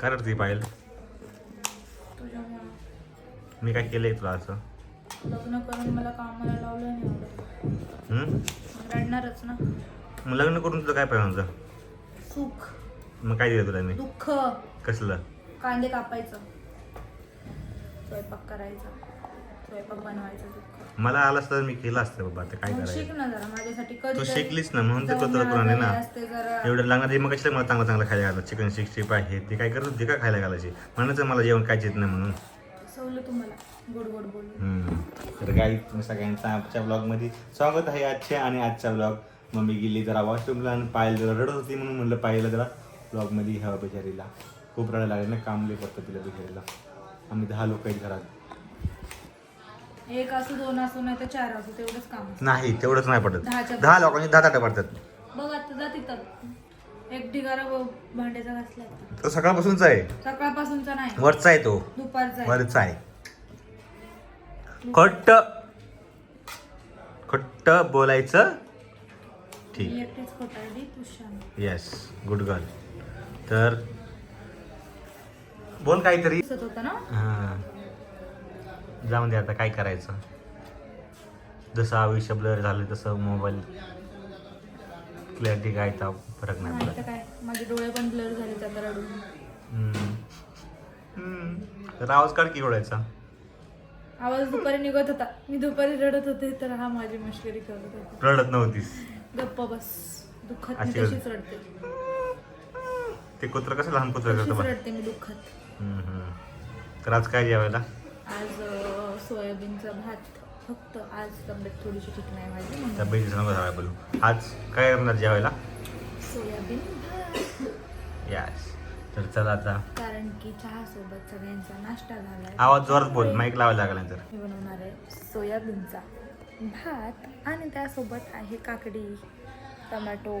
काय करते पाहिलं. मी काय केलंय तुला असं? लग्न करून मला कामाला लावलं नाही आवडत हम्म? मग रडणारच ना. मग लग्न करून तुला काय पाहिजे होतं सुख. मग काय दिलं तुला मी दुःख. कसलं? कांदे कापायचं. स्वयंपाक करायचा. स्वयंपाक बनवायचा दुःख. मला आलं असतं तर मी केलं असतं बाबा आता काय शिक करायचं? ना जरा माझ्यासाठी तू शिकलीस ना म्हणून ते जाऊन कोत्र करून ना. असते जरा. एवढं लागणार मग कशाला मला चांगलं चांगलं खायला घालत चिकन सिक्स्टी फाय हे ते काय करत होते का खायला घालायचे? म्हणायचं मला जेवण काय येत नाही म्हणून. सवलं तुम्हाला. गोड गोड बोलून. हम्म. तर तुम्ही सगळ्यांचं आजच्या ब्लॉगमध्ये स्वागत आहे आजच्या आणि आजचा ब्लॉग मम्मी गेली जरा वॉशरूमला आणि पायल जरा रडत होती म्हणून म्हणलं पायला जरा ब्लॉगमध्ये ह्यावं बिचारीला. खूप रडायला लागले ना काम लई पडतं तिला बिचारीला. आम्ही दहा लोक आहेत घरात. एक असू दोन असू नाही तर चार असू तेवढंच काम. नाही तेवढंच नाही पडत दहाच्या दहा लोकांनी दहा ताटं पडतात. बघ आता जा तिथं. एक ढिगारा व- भांड्याचा घासला आता. तो सकाळपासूनच आहे. सकाळपासूनचा नाही. वरचा आहे तो. दुपारचा आहे. वरचा आहे. खट्ट. खट्ट बोलायचं. मी ठीक एकटीच शांत. येस गुड गर्ल तर बोल काहीतरी. दिसत होता ना? हा. जाऊन दे आता काय करायचं? जसं आयुष्य ब्लर झालं तसं मोबाईल क्लॅरिटी काय तर फरक नाही पडत काय? माझे डोळे पण ब्लर झाले त्यात रडून. हम्म. हम्म. तर आवाज काढ की डोळ्याचा? आवाज दुपारी निघत होता. मी दुपारी रडत होते तर हा माझी मश्करी करत होता. रडत नव्हतीस. गप्प बस. दुःखात मी अशी तशीच रडते. ते कुत्र कसं लहान कुत्र करतं तशीच रडते मी दुःखात. हम्म, हम्म. तर आज काय जेवायला? सोयाबीनचा भात फक्त आज तब्येत थोडीशी ठीक नाही माझी म्हणून तब्येतीचं नको झाला बोलू. आज काय करणार जेवायला? सोयाबीन भात. यास तर चला आता. कारण की चहा सोबत सगळ्यांचा नाश्ता झालाय. आवाज जोरात बोल माईक लावायला लागला नंतर मी बनवणार आहे सोयाबीनचा भात आणि त्यासोबत आहे काकडी टमॅटो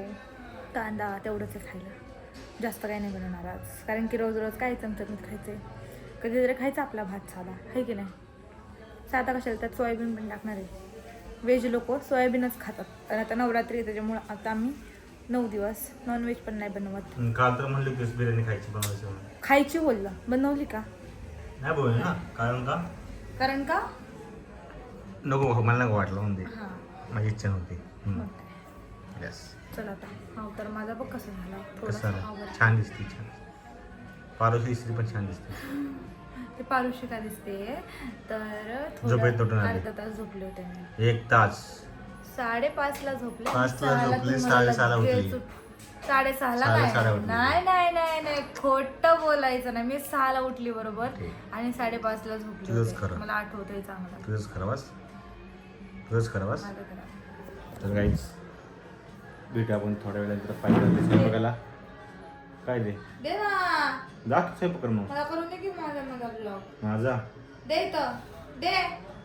कांदा तेवढंच आहे खायला. जास्त काही नाही बनवणार आज. कारण की रोज रोज काय चमचमीत खायचे कधीतरी खायचा आपला भात साधा आहे की नाही? साधा कशाला? त्यात सोयाबीन पण टाकणार आहे. व्हेज लोक सोयाबीनच खातात. आणि आता नवरात्री आहे त्याच्यामुळं आता आम्ही नऊ दिवस नॉनव्हेज पण नाही बनवत. काल तर म्हणली होतीस बिर्याणी खायची बनवायची म्हणून. खायची बोललं. बनवली का? नाही बोल ना. कारण का? कारण का? नको मला नको वाटलं म्हणते हां. माझी इच्छा नव्हती. मग काय. येस चल आता. हा तर माझा बघ कसं झाला. कसं थोडासा आलं आवड छान दिसते छान पारोशी इस्त्री पण छान दिसते. ते पारुशी का दिसते. तर झोपेत थोडं आले. अर्धा तास झोपले होते मी. एक तास. साडेपाच ला झोपले. पाचला सहाला झोपली, तुम्हाला साडेसहाला लगेच उठली. उठ- साडेसहाला साडेसहाला काय? उठली. नाही नाही नाही नाही. खोटं बोलायचं नाही. मी सहाला उठली बरोबर. ठीक. आणि साडेपाच ला झोपली तुझंच होते. खरं. मला आठवतंय चांगलं. तुझंच खरं तुझंच खरं वास माझं खरं. तर काहीच भेटू आपण थोड्या वेळानंतर पाहिजे स्वयंपाकाला काय दे? दे ना. जा की स्वयंपाक कर मग. मला करून दे की माझा माझा ब्लॉग माझा दे इथं. दे.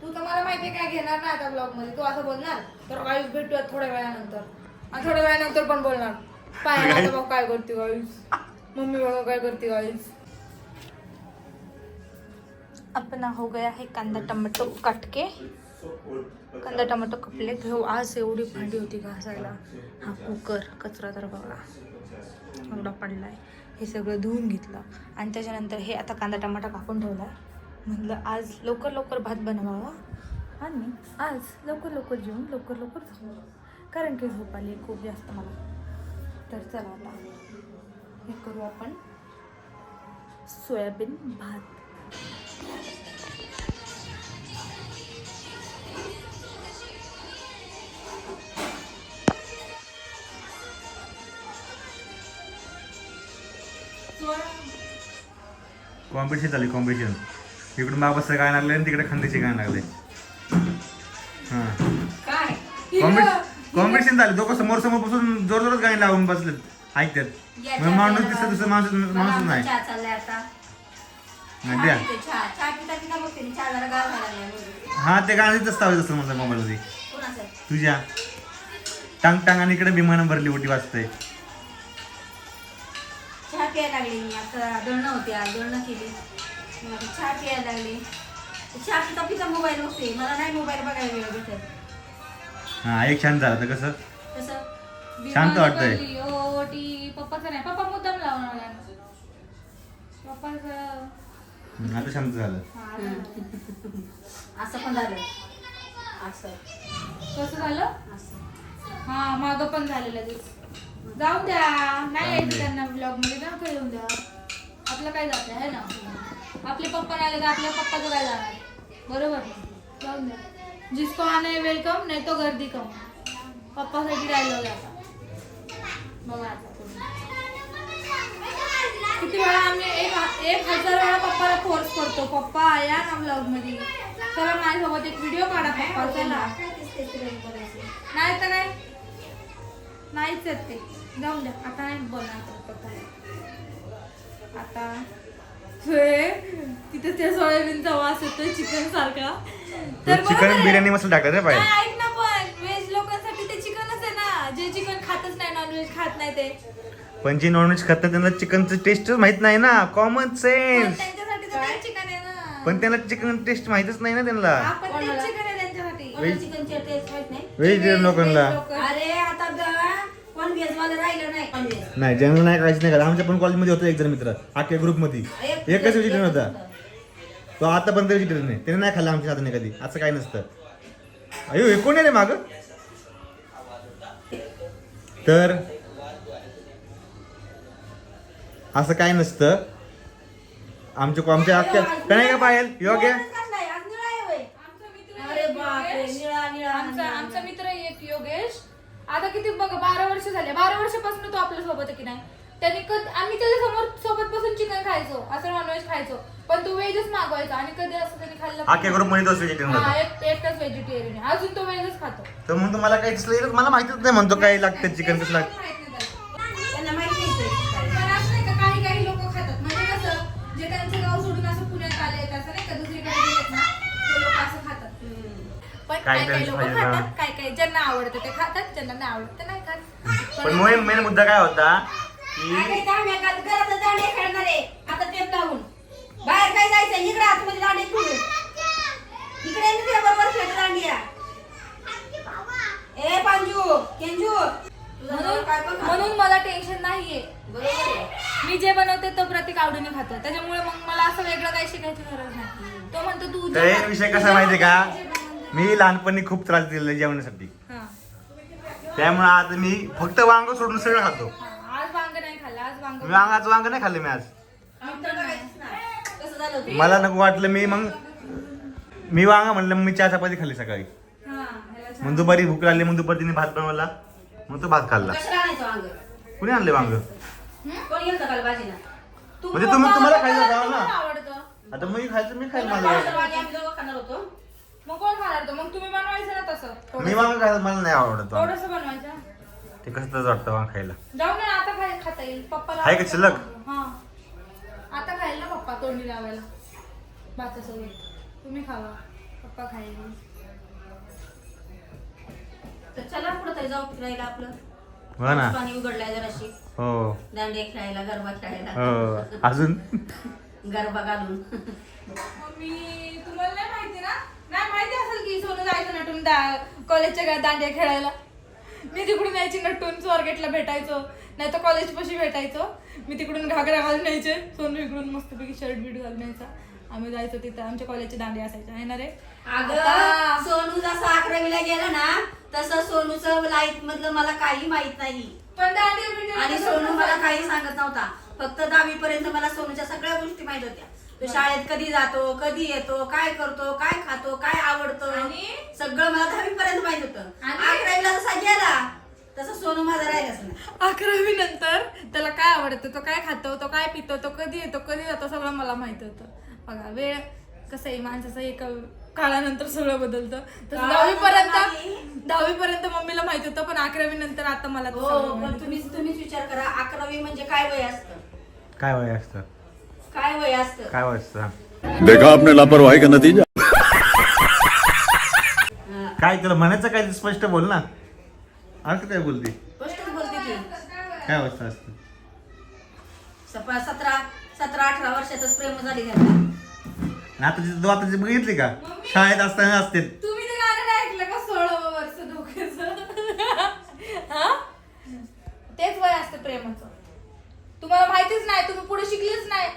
तू तर मला माहिती काय घेणार नाही आता ब्लॉगमध्ये. तू असं बोलणार? तर गाईस भेटूया थोड्या वेळानंतर. आणि थोड्या वेळानंतर पण बोलणार. पाय आता बघ काय करते गाईस मम्मी बघा काय करते गाईस अपना हो गया है कांदा टमाटो काट के. कांदा टमाटो कपले घेऊ. आज एवढी भांडी होती घासायला. हा कुकर कचरा तर बघा. एवढा पडलाय. हे सगळं धुवून घेतलं. आणि त्याच्यानंतर हे आता कांदा टमाटा कापून ठेवलाय. म्हटलं आज लवकर लवकर भात बनवावा. आणि आज लवकर लवकर जेवून लवकर लवकर झोपू. कारण की झोप आली खूप जास्त मला. तर चला आता हे करू आपण सोयाबीन भात. कॉम्पिटिशन झाली कॉम्पिटिशन इकडून बाबाचं गाणं लागले आणि तिकडे खंदेचे गाणं लागले हां. काय? कॉम्पिटिशन झाले. दोघं समोर समोर बसून जोर जोरात गाणी लावून बसले ऐकतात मग माणूस दिसत दुसरं माणूस माणूस नाही. द्या. हा ते गाणं तिथंच लावायचं असतं माझ्या मोबाईलमध्ये तुझ्या. टांग टांग आणि इकडे विमानं भरली उठी वाजते चहा प्यायला लागली मी आता दळणं होती आज दळणं केली. मग आता चहा प्यायला लागली. चहा पिता पिता मोबाईल बघते. मला नाही मोबाईल बघायला वेळ भेटत. हा एक छान झालं तर कसं? तसं शांत वाटतंय. ओ टी पप्पाचं नाही. पप्पा मुद्दाम पप्पाचं हम्म, आता शांत झालं. हा, असं पण झालं. असं. कसं झालं? असं. हा मागं पण झालं लगेच जाऊ द्या. नाही यायचं त्यांना ब्लॉगमध्ये. ना येऊन द्या? आपलं काय जात आहे ना? आपले पप्पा नाही आले तर आपल्या पप्पाचं काय जाणार? बरोबर? जाऊन द्या. जिसको आने वेलकम नाही तो गर्दी कम. पप्पासाठी डायलॉग आहे आता. बघा आता. किती वेळा आम्ही एक एक हजार वेळा पप्पाला फोर्स करतो. पप्पा या ना ब्लॉगमध्ये. चला माझ्यासोबत एक व्हिडिओ काढा पप्पा चला. नाही तर नाही. नाहीच आहेत ते. जाऊन द्या. आता नाही पप्पा आता तिथे त्या सोयाबीनचा वास येतोय चिकन सारखा. तर चिकन. बिर्याणी मसाला टाकला रे पाहिजे नाही, ऐक ना पण व्हेज लोकांसाठी ते चिकनच आहे ना. जे चिकन खातच नाही नॉनव्हेज खात नाही ते. पण जे नॉनव्हेज खातात त्यांना चिकनचं टेस्टच माहीत नाही ना. कॉमन पण सेन्स त्यांच्यासाठी तर तेच चिकन आहे ना. पण त्यांना चिकन टेस्ट माहितच नाही ना त्यांना. आपण तेच चिकन आहे त्यांच्यासाठी. व्हेज- चिकनचे टेस्ट माहीत नाही. व्हेज लोकांना. लोकं. अरे आता राहिलं नाही व्हेज नाही ज्यांना नाही करायचं नाही करा आमच्या पण कॉलेजमध्ये होता एक जण मित्र आख्या ग्रुपमध्ये एकच व्हेजिटेरियन होता. तो आता पण व्हेजिटेरियन नाही. त्याने नाही खाल्लं आमच्या हाताने कधी. असं काही नसतं. अयो हे कोण आहे रे माग? तर असं काही नसतं. आमच्या आमच्या अख्ख्या काय नाही का पायल? योग्य आमचा मित्र अरे एक बापरे योगेश. निळा निळा आमचा आमचा मित्र आहे एक योगेश आता किती बघा बारा वर्ष झाले. बारा वर्षापासून तो आपल्यासोबत आहे की नाही? त्यांनी कध आम्ही त्याच्यासमोर सोबत बसून चिकन खायचो. असं नॉनव्हेज खायचो. पण तो व्हेजच मागवायचा आणि कधी असं त्यांनी खाल्लं तोच व्हेजिटेरियन हा, होता एक- एकटाच व्हेजिटेरियन अजून तो व्हेजच खातो. तर म्हणतो मला काही दिसलं मला माहितीच नाही म्हणतो काय लागतं चिकन कसं लागतं माहीत नाही त्याला. त्यांना माहिती नाही ते. पण असं नाही का काही काही लोक खातात म्हणजे कसं जे त्यांचं गाव सोडून असं पुण्यात आले असं नाही का दुसरीकडे गेलेत ना ते लोक असं खातात पण काही त्यांचं लोक पाहिजे, खातात हा. काही काही ज्यांना आवडतं ते खातात ज्यांना नाही आवडत ते नाही खात. पण मेन मेन मुद्दा काय होता की बाहेर काय जायचं इकडे आतमध्ये दांडे खेळून इकडे बरोबर दांडिया. ए पांजू केंजू. तुझं म्हणून काय. म्हणून मला टेन्शन नाहीये. बरोबर आहे. मी जे बनवते तो प्रत्येक आवडीने खातो. त्याच्यामुळे मग मला असं वेगळं काही शिकायची गरज नाही. तो म्हणतो तू तर विषय कसा माहितीये का. मी लहानपणी खूप त्रास दिलेला जेवणासाठी. हा. त्यामुळे आता मी फक्त वांग सोडून सगळं खातो. आज आज मी वांगाचं वांग नाही खाल्लं मी आज? मला नको वाटलं मी मग मी वांगा म्हणलं मी चहा चपाती खाल्ली सकाळी. हा. मग दुपारी भूक लागली मग दुपारी तिने भात बनवला मग तो भात खाल्ला. कुणी आणले वांग? म्हणजे तुम्ही- तुम्हाला खायचं ना? आता मग खायचं मी खाईल कोणाला मग कोण खाणार तो? मग तुम्ही बनवायचं ना तसं. मी वांग खायचं मला नाही आवडत वांग. थोडस बनवायचं. ते कसं तसं वाटतं वांग खायला? जाऊ ना आता खाय खाता येईल. पप्पाला आहे का शिल्लक? हा. आता खाईल ना पप्पा तोंडी लावायला. भातासोबत तुम्ही खावा. पप्पा खाईल तर चला तरी जाऊ फिरायला आपलं. हो ना. पाणी उघडलाय जराशी. हो. दांडे खेळायला गरबा खेळायला. हो. अजून? गरबा घालून. मम्मी तुम्हाला नाही माहिती ना? नाही माहिती असेल की सोनं जायचं नटून दा- कॉलेजच्या गा- दांडिया खेळायला? मी तिकडून यायची नटून स्वारगेटला भेटायचो नाही तर कॉलेज पाशी भेटायचो. मी तिकडून घागरा घालून यायचे सोनू इकडून मस्तपैकी शर्ट बीट घालून यायचा. आम्ही जायचो तिथं आमच्या कॉलेजचे दांडे असायचे आहे ना रे? अगं आता- सोनू जसं अकरावीला गेला ना तसं सोनूचं लाईफ मधलं मला काही माहीत नाही. पण दांडिया बिंडिया आणि सोनू मला काही सांगत नव्हता. फक्त दहावी पर्यंत मला सोनूच्या सगळ्या गोष्टी माहीत होत्या. तो शाळेत कधी जातो कधी येतो काय करतो काय खातो काय आवडतं? आणि- सगळं मला दहावी पर्यंत माहीत होतं. आणि- अकरावीला जसा गेला. तसं सोनू माझा राहिलाच नाही. अकरावी नंतर त्याला काय आवडतं? तो काय खातो तो काय पितो तो कधी येतो कधी जातो सगळं मला माहीत होतं. बघा वेळ कसं आहे माणसाचं एका काळानंतर सगळं बदलतं. तसं दहावी पर्यंत दहावी पर्यंत मम्मीला माहीत होतं पण अकरावी नंतर आता मला ते हो सगळं पण माहीत. तुम्ही तुम्हीच विचार करा अकरावी म्हणजे काय वय असतं? काय वय असतं? काय वय असतं? काय वय असतं? देखा आपने लापरवाही का नतीजा? काय तुला म्हणायचं काय? स्पष्ट बोल ना. अर्थ काय बोलते? काय अवस्था असते? सप- सतरा सतरा अठरा वर्षातच प्रेम झाली त्यांना तू बघितली का? शाळेत असताना असते तुम्ही ते गाणं नाही ऐकलं का सोळा वर्ष धोक्याचं हा? तेच वय असतं प्रेमाचं तुम्हाला माहितीच नाही तुम्ही पुढे शिकलेच नाही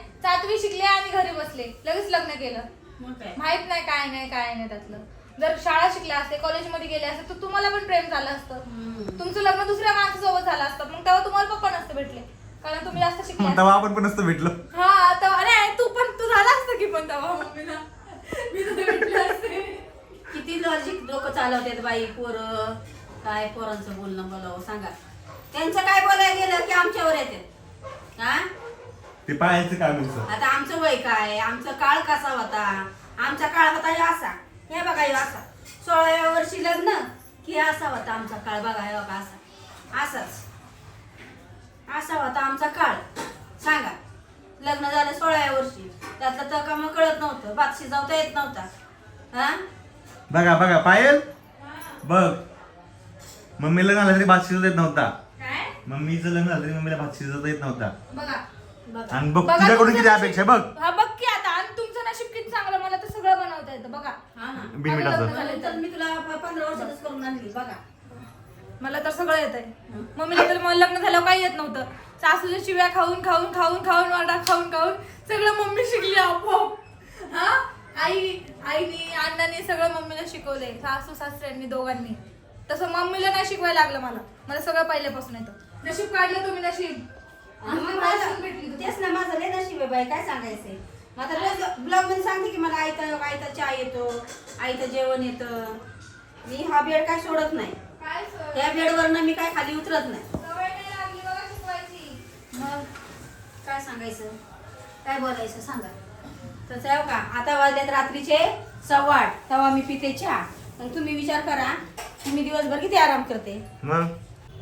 सातवी शिकले आणि घरी बसले. लगेच लग्न केलं. मग काय? माहीत नाही काय नाही काय नाही त्यातलं. जर शाळा शिकल्या असते कॉलेजमध्ये गेले असते तर तुम्हाला पण प्रेम झालं असतं. तुमचं लग्न दुसऱ्या माणसासोबत झालं असतं. मग तेव्हा तुम्हाला पप्पा नसते भेटले. कारण तुम्ही जास्त शिकले असते. तेव्हा आपण पण नसतं भेटलो. हा तेव्हा अरे तू पण तू झाला असतं की पण तेव्हा. मम्मीला. मी तुला भेटले असते. किती लॉजिक डोकं चालवतात बाई पोरं. काय पोरांचं बोलणं बोलावं सांगा. त्यांचं काय बोलायला गेलं की आमच्यावर येते? हा? ते पाहायचं काम आहे आता आमचं वय काय? आमचा काळ कसा होता? आमचा काळ होता ह्यो असा. हे बघा ह्यो असा. सोळाव्या वर्षी लग्न की असा होता आमचा काळ. बघा हे बघा असा. असाच. असा होता आमचा काळ. सांगा. लग्न झालं सोळाव्या वर्षी. त्यातलं तर का मग कळत नव्हतं. भात शिजवता येत नव्हता. हा? बघा बघा पायल. बघ. मम्मीला झालं तरी भात शिजत येत नव्हता. काय? मम्मीचं लग्न झालं तरी मम्मीला भात शिजत येत नव्हता. बघा. आणि बघ बघा तुझ्याकडून तुमचं किती अपेक्षा बघ. हा बघ की आता आणि तुमचं नशीब किती चांगलं मला तर सगळं बनवता येतं बघा. हा ना. तर. मी तुला प- पंधरा वर्षातच करून आणली बघा. मला तर सगळं येत आहे मम्मीला तर मला लग्न झाल्यावर काही येत नव्हतं. सासूच्या शिव्या खाऊन खाऊन खाऊन खाऊन वाटा खाऊन खाऊन सगळं मम्मी शिकली आपोआप. हा? आई आईनी अण्णांनी सगळं मम्मीला शिकवले सासू सासऱ्यांनी दोघांनी. तसं मम्मीला नाही शिकवायला लागलं मला. मला सगळं पहिल्यापासून येतं. नशीब काढलं तुम्ही नशीब. तेच ना माझं लय नशीब आहे बाई काय सांगायचंय? माझं रोज ब्लॉगमध्ये सांगते की मला आयतं आयता चहा येतो आयतं जेवण येतं. मी हा बेड काय सोडत नाही? त्या बेडवरनं मी काय खाली उतरत नाही. सवय नाही लागली बघा शिकवायची. मग काय सांगायचं? काय बोलायचं सांगा. तसं आहे का आता वाजल्यात रात्रीचे सव्वा आठ तेव्हा मी पिते चहा. मग तुम्ही विचार करा मी दिवसभर किती आराम करते? मग?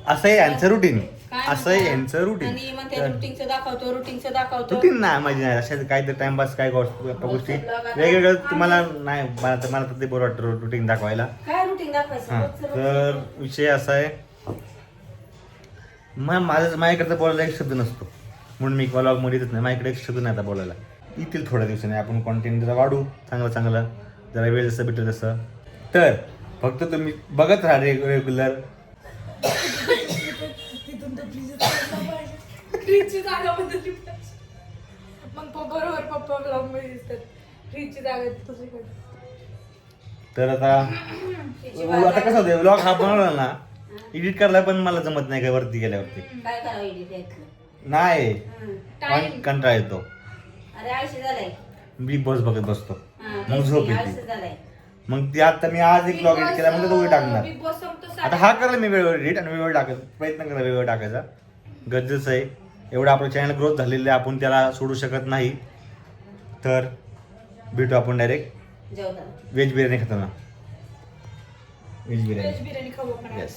असं आहे यांचं रुटीन असं? यांचं आणि रुटीन म्हणते रुटीनचं दाखवतो रुटीनचं दाखवतो. रुटीन नाही माझी नाही. अशा काहीतरी टाइमपास काय गोष्ट- वेगवेगळं तुम्हाला नाही मला तर मला तर ते बरं वाटतं रुटीन दाखवायला. काय रुटीन दाखवायचं? हा. रोजचं तर. विषय असा आहे मग माझं माझ्याकडे बोलायला एक शब्द नसतो. म्हणून मी ब्लॉगमध्ये येतच नाही. माझ्याकडे एक शब्द नाही आता बोलायला. येतील थोड्या दिवसांनी. आपण कॉन्टेंट जरा वाढू. चांगलं चांगलं. जरा वेळ जसं भेटेल तसं. तर फक्त तुम्ही बघत राहा रेग्युलर फ्रीजची जागा बदलली पाहिजे. मग बरोबर पप्पा ब्लॉगमध्ये दिसतात. फ्रीजची जागा दुसरीकडे तर आता आता कसं होतं ब्लॉग हा बनवला ना. एडिट करायला पण मला जमत नाही काय वरती गेल्यावरती. काय करावं edit याचं? नाही. हं. Time. पण कंटाळा येतो. अरे आळशी झालाय. बिग बॉस बघत बसतो. हा, मग तेच झोप की, येते. झालाय. मग ते आता मी आज एक ब्लॉग एडिट केला मग तो टाकणार. बिग बॉस संपतो आता हा करायला मी वेळेवर एडिट आणि वेळेवर टाकायचा प्रयत्न करा वेळेवर टाकायचा. गरजेचं आहे. एवढं आपलं चॅनल ग्रोथ झालेलं आहे आपण त्याला सोडू शकत नाही. तर भेटू आपण डायरेक्ट व्हेज बिर्याणी खाताना. व्हेज बिर्याणी बिर्याणी खाऊ आपण. येस